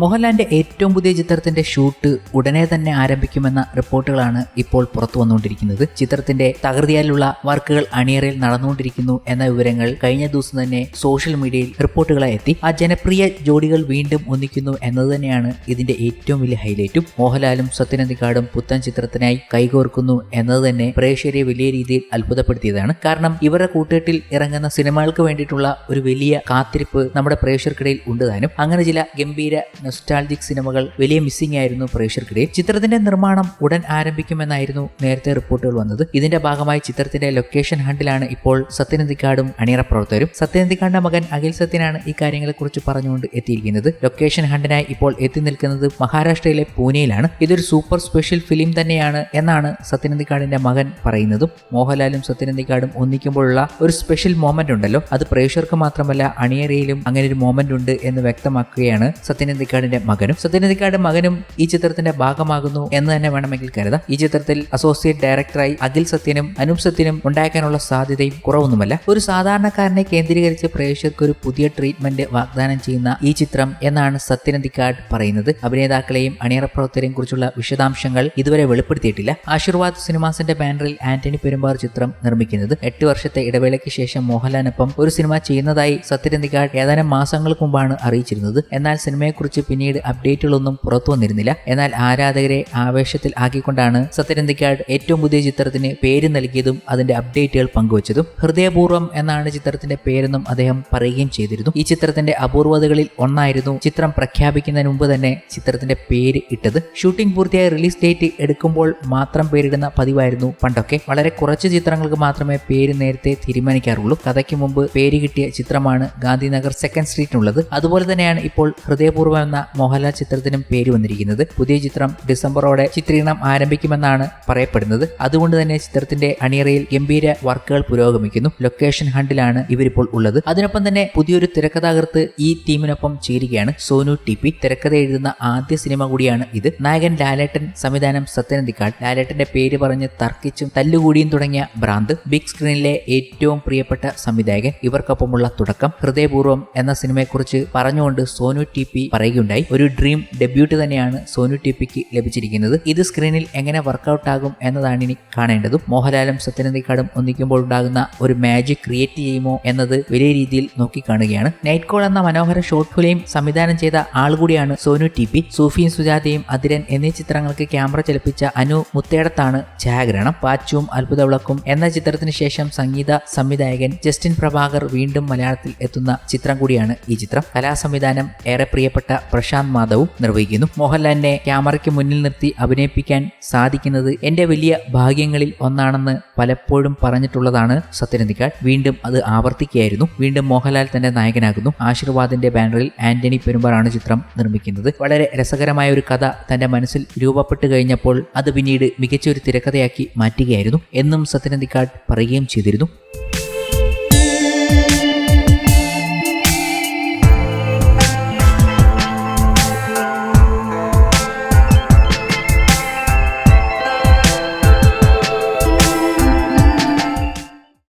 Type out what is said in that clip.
മോഹൻലാലിന്റെ ഏറ്റവും പുതിയ ചിത്രത്തിന്റെ ഷൂട്ട് ഉടനെ തന്നെ ആരംഭിക്കുമെന്ന റിപ്പോർട്ടുകളാണ് ഇപ്പോൾ പുറത്തു വന്നുകൊണ്ടിരിക്കുന്നത്. ചിത്രത്തിന്റെ തകൃതിയാലുള്ള വർക്കുകൾ അണിയറയിൽ നടന്നുകൊണ്ടിരിക്കുന്നു എന്ന വിവരങ്ങൾ കഴിഞ്ഞ ദിവസം തന്നെ സോഷ്യൽ മീഡിയയിൽ റിപ്പോർട്ടുകളായി എത്തി. ആ ജനപ്രിയ ജോഡികൾ വീണ്ടും ഒന്നിക്കുന്നു എന്നത് തന്നെയാണ് ഇതിന്റെ ഏറ്റവും വലിയ ഹൈലൈറ്റും മോഹൻലാലും സത്യനന്ദിക്കാടും പുത്തൻ ചിത്രത്തിനായി കൈകോർക്കുന്നു എന്നത് തന്നെ പ്രേക്ഷകരെ വലിയ രീതിയിൽ അത്ഭുതപ്പെടുത്തിയതാണ്. കാരണം ഇവരുടെ കൂട്ടുകെട്ടിൽ ഇറങ്ങുന്ന സിനിമകൾക്ക് വേണ്ടിയിട്ടുള്ള ഒരു വലിയ കാത്തിരിപ്പ് നമ്മുടെ പ്രേക്ഷകർക്കിടയിൽ ഉണ്ട് താനും. അങ്ങനെ ചില ഗംഭീര നൊസ്റ്റാൾജിക് സിനിമകൾ വലിയ മിസ്സിംഗ് ആയിരുന്നു പ്രേക്ഷകർക്കിടയിൽ. ചിത്രത്തിന്റെ നിർമ്മാണം ഉടൻ ആരംഭിക്കുമെന്നായിരുന്നു നേരത്തെ റിപ്പോർട്ടുകൾ വന്നത്. ഇതിന്റെ ഭാഗമായി ചിത്രത്തിന്റെ ലൊക്കേഷൻ ഹണ്ടിലാണ് ഇപ്പോൾ സത്യനന്ദിക്കാടും അണിയറ പ്രവർത്തകരും. സത്യനന്ദിക്കാടിന്റെ മകൻ അഖിൽ സത്യനാണ് ഈ കാര്യങ്ങളെക്കുറിച്ച് പറഞ്ഞുകൊണ്ട് എത്തിയിരിക്കുന്നത്. ലൊക്കേഷൻ ഹണ്ടിനായി ഇപ്പോൾ എത്തി നിൽക്കുന്നത് മഹാരാഷ്ട്രയിലെ പൂനെയിലാണ്. ഇതൊരു സൂപ്പർ സ്പെഷ്യൽ ഫിലിം തന്നെയാണ് എന്നാണ് സത്യനന്ദിക്കാടിന്റെ മകൻ പറയുന്നതും. മോഹൻലാലും സത്യനന്ദിക്കാടും ഒന്നിക്കുമ്പോഴുള്ള ഒരു സ്പെഷ്യൽ മോമെന്റ് ഉണ്ടല്ലോ. അത് പ്രേക്ഷകർക്ക് മാത്രമല്ല അണിയറയിലും അങ്ങനെ ഒരു മോമെന്റ് ഉണ്ട് എന്ന് വ്യക്തമാക്കുകയാണ് സത്യനന്ദിക്കാടിന്റെ മകനും സത്യനന്ദിക്കാടിന്റെ മകനും ഈ ചിത്രത്തിന്റെ ഭാഗമാകുന്നു എന്ന് തന്നെ വേണമെങ്കിൽ കരുതാം. ഈ ചിത്രത്തിൽ അസോസിയേറ്റ് ഡയറക്ടറായി അഖിൽ സത്യനും അനൂപ് സത്യനും ഉണ്ടാക്കാനുള്ള സാധ്യതയും കുറവൊന്നുമല്ല. ഒരു സാധാരണക്കാരനെ കേന്ദ്രീകരിച്ച് പ്രേക്ഷകർക്ക് ഒരു പുതിയ ട്രീറ്റ്മെന്റ് വാഗ്ദാനം ചെയ്യുന്ന ഈ ചിത്രം എന്നാണ് സത്യനന്ദിക്കാട് പറയുന്നത്. അഭിനേതാക്കളെയും അണിയറ പ്രവർത്തകരെയും കുറിച്ചുള്ള വിശദാംശങ്ങൾ ഇതുവരെ വെളിപ്പെടുത്തിയിട്ടില്ല. ആശീർവാദ് സിനിമാസിന്റെ ബാനറിൽ ആന്റണി പെരുമ്പാർ ചിത്രം നിർമ്മിക്കുന്നത്. എട്ട് വർഷത്തെ ഇടവേളയ്ക്ക് ശേഷം മോഹൻലാലിനൊപ്പം ഒരു സിനിമ ചെയ്യുന്നതായി സത്യനന്ദിക്കാട് ഏതാനും മാസങ്ങൾക്ക് മുമ്പാണ് അറിയിച്ചിരുന്നത്. എന്നാൽ സിനിമയെക്കുറിച്ച് പിന്നീട് അപ്ഡേറ്റുകളൊന്നും പുറത്തു വന്നിരുന്നില്ല. എന്നാൽ ആരാധകരെ ആവേശത്തിൽ ആക്കിക്കൊണ്ടാണ് സത്യനന്ദിക്കാട് ഏറ്റവും പുതിയ ചിത്രത്തിന് പേര് നൽകിയതും അതിന്റെ അപ്ഡേറ്റുകൾ പങ്കുവച്ചതും. ഹൃദയപൂർവം എന്നാണ് ചിത്രത്തിന്റെ പേരെന്നും അദ്ദേഹം പറയുകയും ചെയ്തിരുന്നു. ഈ ചിത്രത്തിന്റെ അപൂർവതകളിൽ ഒന്നായിരുന്നു ചിത്രം പ്രഖ്യാപിക്കുന്നതിന് മുമ്പ് തന്നെ ചിത്രത്തിന്റെ പേര് ഇട്ടത്. ഷൂട്ടിംഗ് പൂർത്തിയായ റിലീസ് ഡേറ്റ് എടുക്കുമ്പോൾ മാത്രം പേരിടുന്ന പതിവായിരുന്നു പണ്ടൊക്കെ. വളരെ കുറച്ച് ചിത്രങ്ങൾക്ക് മാത്രമേ പേര് നേരത്തെ തീരുമാനിക്കാറുള്ളൂ. കഥയ്ക്ക് മുമ്പ് പേര് കിട്ടിയ ചിത്രമാണ് ഗാന്ധിനഗർ സെക്കൻഡ് സ്ട്രീറ്റിനുള്ളത്. അതുപോലെ തന്നെയാണ് ഇപ്പോൾ ഹൃദയപൂർവം എന്ന മോഹൻലാൽ ചിത്രത്തിനും പേര് വന്നിരിക്കുന്നത്. പുതിയ ചിത്രം ഡിസംബറോടെ ചിത്രീകരണം ആരംഭിക്കുമെന്നാണ് പറയപ്പെടുന്നത്. അതുകൊണ്ട് തന്നെ ചിത്രത്തിന്റെ അണിയറയിൽ ഗംഭീര വർക്കുകൾ പുരോഗമിക്കുന്നു. ലൊക്കേഷൻ ഹണ്ടിലാണ് ഇവരിപ്പോൾ ഉള്ളത്. അതിനൊപ്പം തന്നെ പുതിയൊരു തിരക്കഥാകൃത്ത് ഈ ടീമിനൊപ്പം ചേരുകയാണ്. സോനു ടി പി തിരക്കഥ എഴുതുന്ന ആദ്യ സിനിമ കൂടിയാണ് ഇത്. നായകൻ ലാലേട്ടൻ സംവിധാനം സത്യനന്ദിക്കാൾ. ലാലേട്ടന്റെ പേര് പറഞ്ഞ് തർക്കിച്ചും തല്ലുകൂടിയും തുടങ്ങിയ ഭ്രാന്ത്. ബിഗ് സ്ക്രീനിലെ ഏറ്റവും പ്രിയപ്പെട്ട സംവിധായകൻ. ഇവർക്കൊപ്പമുള്ള തുടക്കം. ഹൃദയപൂർവം എന്ന സിനിമയെക്കുറിച്ച് പറഞ്ഞുകൊണ്ട് സോനു ടി പി പറയുകയുണ്ടായി ഒരു ഡ്രീം ഡെബ്യൂട്ട് തന്നെയാണ് സോനു ടിപ്പിക്ക് പിക്ക് ലഭിച്ചിരിക്കുന്നത്. ഇത് സ്ക്രീനിൽ എങ്ങനെ വർക്കൗട്ട് ആകും എന്നതാണ് ഇനി കാണേണ്ടതും. മോഹൻലാലും സത്യനന്ദിക്കാടും ഒന്നിക്കുമ്പോൾ ഉണ്ടാകുന്ന ഒരു മാജിക് ക്രിയേറ്റ് ചെയ്യുമോ എന്നത് വലിയ രീതിയിൽ നോക്കി കാണുകയാണ് നൈറ്റ് കോൾ എന്ന മനോഹര ഷോർട്ട് ഫിലിം സംവിധാനം ചെയ്ത ആൾ കൂടിയാണ് സോനു ടി പി സൂഫിയും സുജാതയും അതിരൻ എന്നീ ചിത്രങ്ങൾക്ക് ക്യാമറ ചലിപ്പിച്ച അനു മുത്തേടത്താണ് ഛായാഗ്രഹണം. പാച്ചും അത്ഭുതവിളക്കും എന്ന ചിത്രത്തിന് ശേഷം സംഗീത സംവിധായകൻ ജസ്റ്റിൻ പ്രഭാകർ വീണ്ടും മലയാളത്തിൽ എത്തുന്ന ചിത്രം കൂടിയാണ് ഈ ചിത്രം. കലാസംവിധാനം ഏറെ പ്രിയപ്പെട്ട പ്രശാന്ത് മാധവും നിർവഹിക്കുന്നു. മോഹൻലാലിനെ ക്യാമറയ്ക്ക് മുന്നിൽ നിർത്തി അഭിനയിപ്പിക്കാൻ സാധിക്കുന്നത് എന്റെ വലിയ ഭാഗ്യങ്ങളിൽ ഒന്നാണെന്ന് പലപ്പോഴും പറഞ്ഞിട്ടുള്ളതാണ് സത്യനന്ദിക്കാട്. വീണ്ടും അത് ആവർത്തിക്കുകയായിരുന്നു. വീണ്ടും മോഹൻലാൽ തന്റെ നായകനാകുന്നു. ആശീർവാദിന്റെ ബാനറിൽ ആന്റണി പെരുമ്പാറാണ് ചിത്രം നിർമ്മിക്കുന്നത്. വളരെ രസകരമായ ഒരു കഥ തന്റെ മനസ്സിൽ രൂപപ്പെട്ടു കഴിഞ്ഞപ്പോൾ അത് പിന്നീട് മികച്ച ഒരു തിരക്കഥയാക്കി മാറ്റുകയായിരുന്നു എന്നും സത്യനന്ദിക്കാട് പറയുകയും ചെയ്തിരുന്നു.